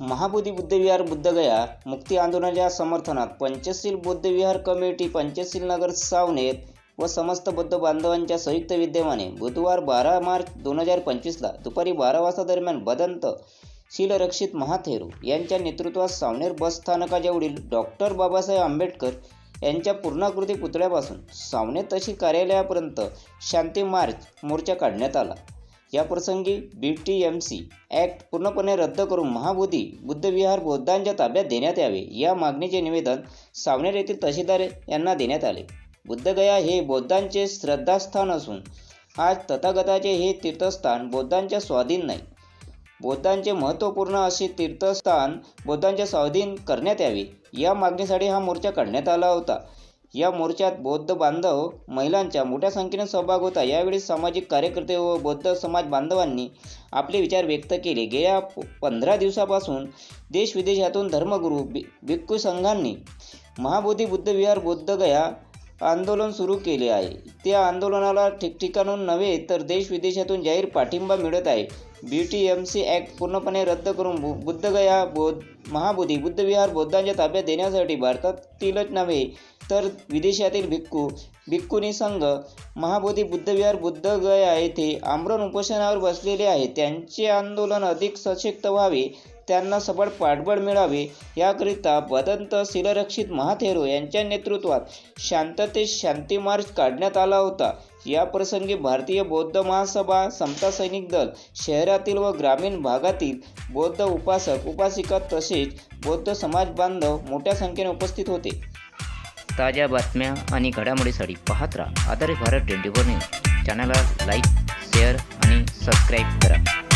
महाबोधी बुद्धविहार बुद्धगया मुक्ती आंदोलनाच्या समर्थनात पंचशील बुद्धविहार कमिटी पंचशील नगर सावनेर व समस्त बौद्ध बांधवांच्या संयुक्त विद्यमाने बुधवार बारा मार्च दोन हजार पंचवीसला दुपारी बारा वाजता दरम्यान बदंत शीलरक्षित महाथेरू यांच्या नेतृत्वात सावनेर बस स्थानकाजवळील डॉक्टर बाबासाहेब आंबेडकर यांच्या पूर्णाकृती पुतळ्यापासून सावनेर तहसील कार्यालयापर्यंत शांती मार्च मोर्चा काढण्यात आला. या प्रसंगी B T M C act पूर्णपणे रद्द करून महाबोधी बुद्धविहार बौद्धांच्या ताब्यात देण्यात यावे या मागणीचे निवेदन सावनेर येथील तहसीलदार यांना देण्यात आले. बुद्धगया हे बौद्धांचे श्रद्धास्थान असून आज तथागताचे हे तीर्थस्थान बौद्धांच्या स्वाधीन नाही. बौद्धांचे महत्त्वपूर्ण असे तीर्थस्थान बौद्धांच्या स्वाधीन करण्यात यावे या मागणीसाठी हा मोर्चा काढण्यात आला होता. या मोर्चात बौद्ध बांधव महिलांच्या मोठ्या संख्येने सहभाग होता. यावेळी सामाजिक कार्यकर्ते व बौद्ध समाज बांधवांनी आपले विचार व्यक्त केले. गेल्या प- पंधरा दिवसापासून देशविदेशातून धर्मगुरू बि भिक्खू संघांनी महाबोधी बुद्धविहार बोद्धगया आंदोलन सुरू केले आहे. त्या आंदोलनाला ठिकठिकाणून नव्हे तर देश विदेशातून जाहीर पाठिंबा मिळत आहे. B T M C act पूर्णपणे रद्द करून बु बुद्धगया बौद्ध महाबोधी बुद्धविहार बौद्धांच्या ताब्यात देण्यासाठी भारतातीलच नव्हे तर विदेशातील भिक्खू भिक्खुनी संघ महाबोधी बुद्धविहार बुद्धगया येथे आमरण उपोषणावर बसलेले आहेत. त्यांचे आंदोलन अधिक सशक्त व्हावे त्यांना सबळ पाठबळ मिळावे याकरिता भदंत शिलरक्षित महाथेरो यांच्या नेतृत्वात शांततेत शांती मार्च काढण्यात आला होता. या प्रसंगी भारतीय बौद्ध महासभा समता सैनिक दल शहरातील व ग्रामीण भागातील बौद्ध उपासक उपासिका तसेच बौद्ध समाज बांधव मोठ्या संख्येने उपस्थित होते. ताज्या बातम्या आणि घडामोडीसाठी पाहत राहा आधारित भारत ट्वेंटी फोर न्यूज. चॅनलला लाईक शेअर आणि सबस्क्राईब करा.